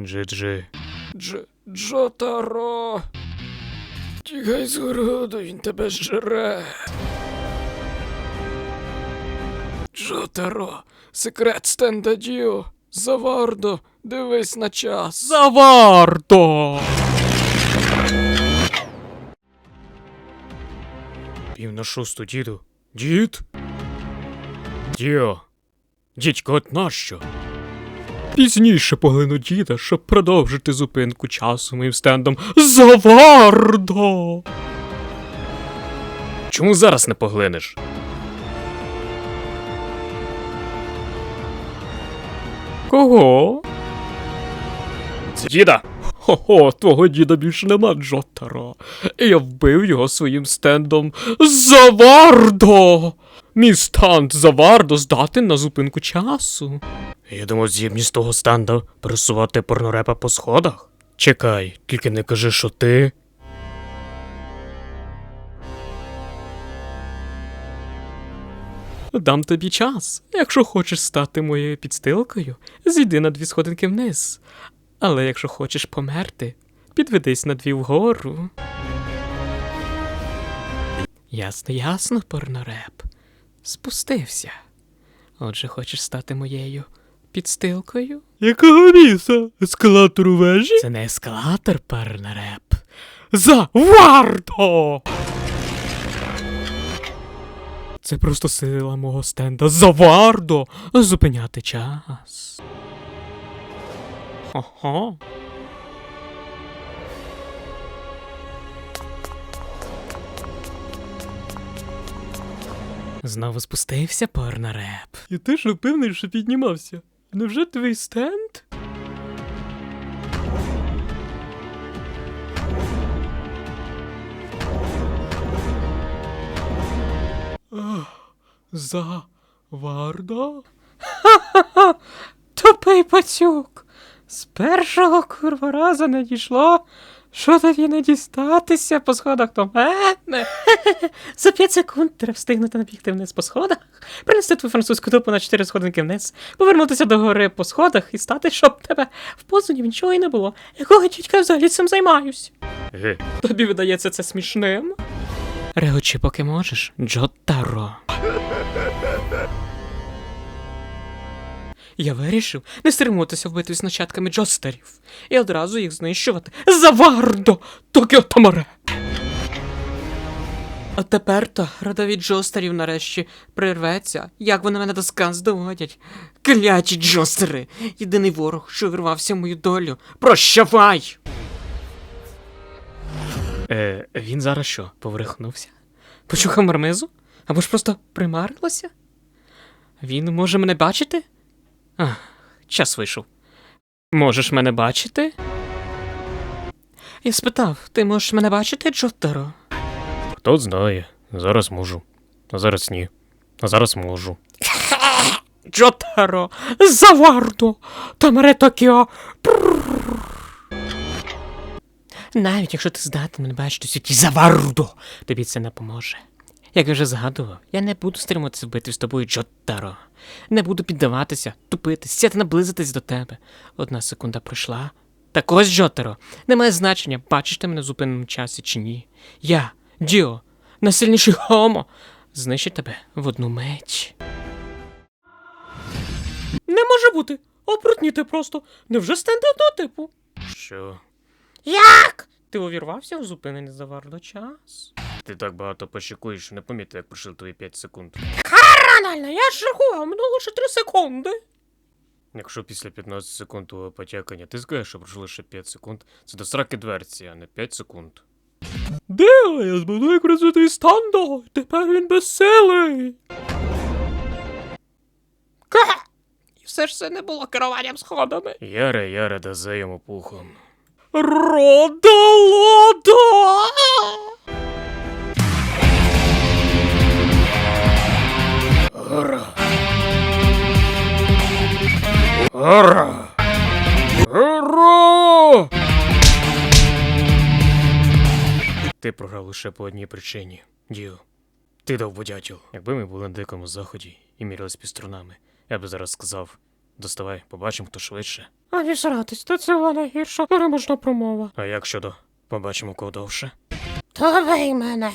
Джи-джи. Дж... Джотаро. Тікай з городу, він тебе жре. Джотаро, секрет стенда Діо. Завардо, дивись на час. Заварто! Пів на шосту, діду. Дід? Діо. Дідько, от нащо? Пізніше поглину діда, щоб продовжити зупинку часу моїм стендом Завардо! Чому зараз не поглинеш? Кого? Це діда. Хо-хо, твого діда більше нема, Джотаро. І я вбив його своїм стендом Завардо! Мій стенд Завардо здатен на зупинку часу. Думав, здібність того стенда пересувати порнорепа по сходах. Чекай, тільки не кажи, що ти. Дам тобі час. Якщо хочеш стати моєю підстилкою, зійди на дві сходинки вниз. Але якщо хочеш померти, підведись на дві вгору. Ясно, ясно, порнореп. Спустився. Отже, хочеш стати моєю підстилкою? Якого біса? Ескалатор у вежі? Це не ескалатор, порнореп. Завардо! Це просто сила мого стенда Завардо зупиняти час. Ага. Знову спустився порнореп. І ти ж впевнений, що піднімався. Невже твій стенд? За Вардо? Ха-ха-ха! Тупий пацюк! З першого курва разу не дійшло, що тобі не дістатися по сходах до мене. За 5 секунд треба встигнути набігти вниз по сходах, принести твою французьку дупу на 4 сходинки вниз, повернутися до гори по сходах і стати, щоб тебе в позу нічого й не було. Якого дідька взагалі цим займаюсь? Тобі видається це смішним? Регочи, поки можеш, Джотаро. Я вирішив не стримуватися в битві з нащадками джостерів і одразу їх знищувати Завардо Токіо Тамаре. А тепер то родовід джостерів нарешті прирветься, як вони мене до сказ доводять. Кляті джостери! Єдиний ворог, що вирвався в мою долю. Прощавай! Е, він зараз що, поверхнувся? Почухав мармизу? Або ж просто примарилося? Він може мене бачити? Ах, час вийшов. Можеш мене бачити? Я спитав, ти можеш мене бачити, Джотеро? Хто знає, зараз можу. А зараз ні. А зараз можу. Джотеро! Завардо! Тамаре Токіо! Навіть якщо ти здатен мене бачити у світі Завардо, тобі це не поможе. Як я вже згадував, я не буду стримуватися в битві з тобою, Джотаро. Не буду піддаватися, тупити, сяти наблизитись до тебе. Одна секунда пройшла. Так ось, Джотаро, немає значення, бачиш ти мене в зупиненому часі чи ні. Я, Діо, найсильніший хомо, знищу тебе в одну меч. Не може бути. Обрутніти просто. Невже стандартного типу? Що? Як? Ти увірвався в зупинений завардо час? Ти так багато пощекуєш, що не помітив, як пройшли твої 5 секунд. Банально, я ж рахував, минуло ще 3 секунди. Якщо після 15 секунд твого потякання ти скажеш, що пройшло ще 5 секунд, це до сраки дверці, а не 5 секунд. Де? Я збудую як стандо, тепер він безсилий. Ка! І все ж це не було керуванням сходами. Яре, яре, да за йому пухом. Родолодо! Гора. Гора. Гора! Ти програв лише по одній причині, Діо. Ти довбодятел. Якби ми були на дикому заході і мірялись піструнами, я б зараз сказав Доставай, побачимо, хто швидше. А не сратись, то це вона гірша переможна промова. А як щодо побачимо кого довше? То бий мене.